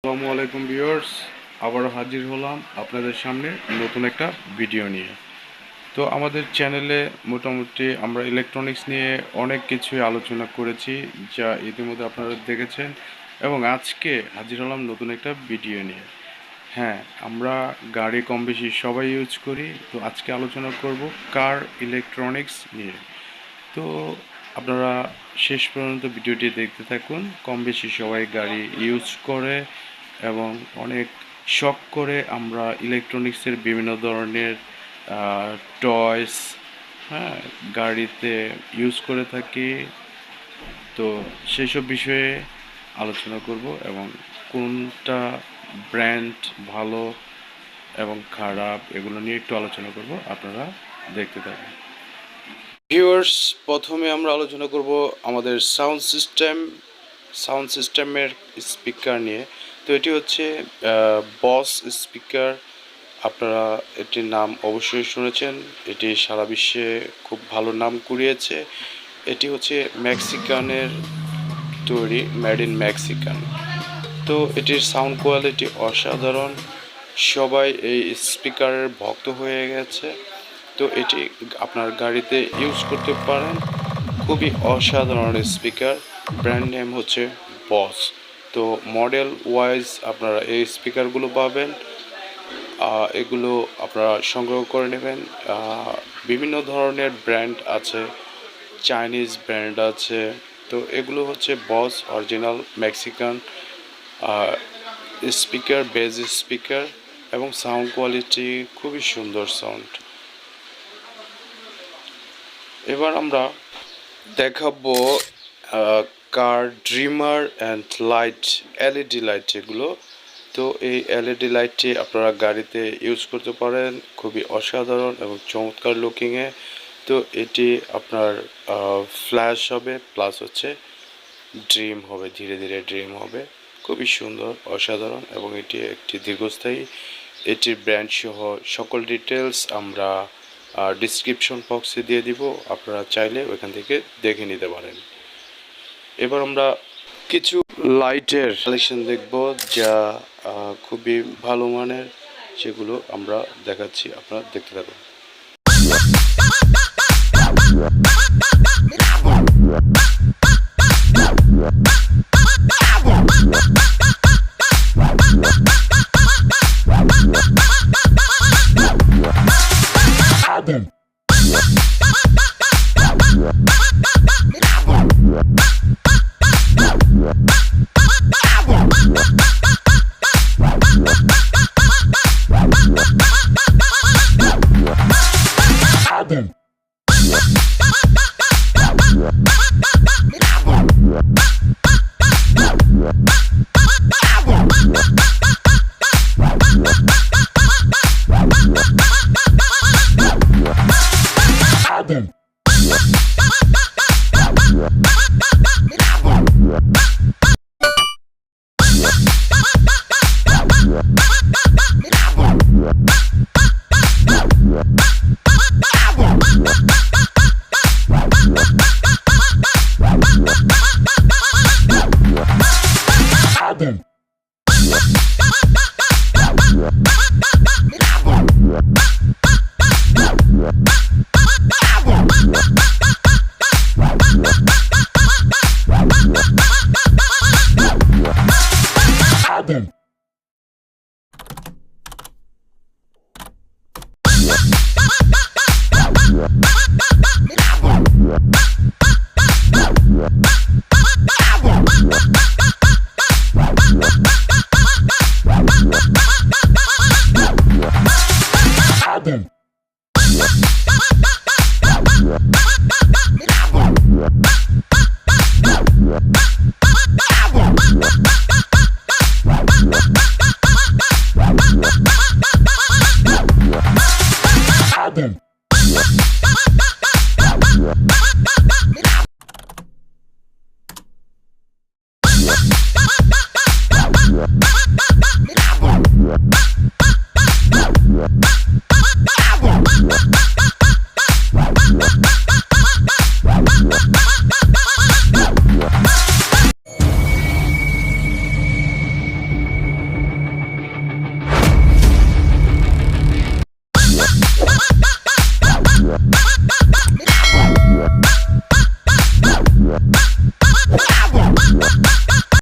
আসসালামু আলাইকুম ভিউয়ার্স, আবারও হাজির হলাম আপনাদের সামনে নতুন একটা ভিডিও নিয়ে। তো আমাদের চ্যানেলে মোটামুটি আমরা ইলেকট্রনিক্স নিয়ে অনেক কিছুই আলোচনা করেছি, যা ইতিমধ্যে আপনারা দেখেছেন এবং আজকে হাজির হলাম নতুন একটা ভিডিও নিয়ে। হ্যাঁ আমরা গাড়ি কম বেশি সবাই ইউজ করি, তো আজকে আলোচনা করব কার ইলেকট্রনিক্স নিয়ে। তো আপনারা শেষ পর্যন্ত ভিডিওটি দেখতে থাকুন। কম বেশি সবাই গাড়ি ইউজ করে এবং অনেক শখ করে আমরা ইলেকট্রনিক্সের বিভিন্ন ধরনের টয়স হ্যাঁ গাড়িতে ইউজ করে থাকি। তো সেসব বিষয়ে আলোচনা করব এবং কোনটা ব্র্যান্ড ভালো এবং খারাপ এগুলো নিয়ে একটু আলোচনা করব। আপনারা দেখতে থাকুন। ভিউয়ার্স প্রথমে আমরা আলোচনা করব আমাদের সাউন্ড সিস্টেম সাউন্ড সিস্টেমের স্পিকার নিয়ে। তো এটি হচ্ছে বস স্পিকার আপনারা এটির নাম অবশ্যই শুনেছেন। এটি সারা বিশ্বে খুব ভালো নাম কুড়িয়েছে। এটি হচ্ছে মেক্সিকানের তৈরি মেড ইন মেক্সিকান তো এটির সাউন্ড কোয়ালিটি অসাধারণ। সবাই এই স্পিকারের ভক্ত হয়ে গেছে। তো এটি আপনার গাড়িতে ইউজ করতে পারেন। খুবই অসাধারণ স্পিকার ব্র্যান্ড নেম হচ্ছে বস তো মডেল ওয়াইজ আপনারা এই স্পিকারগুলো পাবেন এগুলো আপনারা সংগ্রহ করে নেবেন। বিভিন্ন ধরনের ব্র্যান্ড আছে চাইনিজ ব্র্যান্ড আছে। তো এগুলো হচ্ছে boss original Mexican speaker bass speaker এবং সাউন্ড কোয়ালিটি খুবই সুন্দর সাউন্ড এবার আমরা দেখাবো car dreamer and light LED light এগুলো। তো এই এলইডি লাইটটি আপনারা গাড়িতে ইউজ করতে পারেন, খুবই অসাধারণ এবং চমৎকার লুকিংয়ে তো এটি আপনার ফ্ল্যাশ হবে প্লাস হচ্ছে ড্রিম হবে, ধীরে ধীরে ড্রিম হবে। খুবই সুন্দর, অসাধারণ এবং এটি একটি দীর্ঘস্থায়ী। এটির ব্র্যান্ড সহ সকল ডিটেলস আমরা ডিসক্রিপশন বক্সে দিয়ে দিব। আপনারা চাইলে ওইখান থেকে দেখে নিতে পারেন। এবার আমরা কিছু লাইটের কালেকশন দেখব যা খুবই ভালো মানের, সেগুলো আমরা দেখাচ্ছি। আপনারা দেখতে থাকুন। album. Yeah.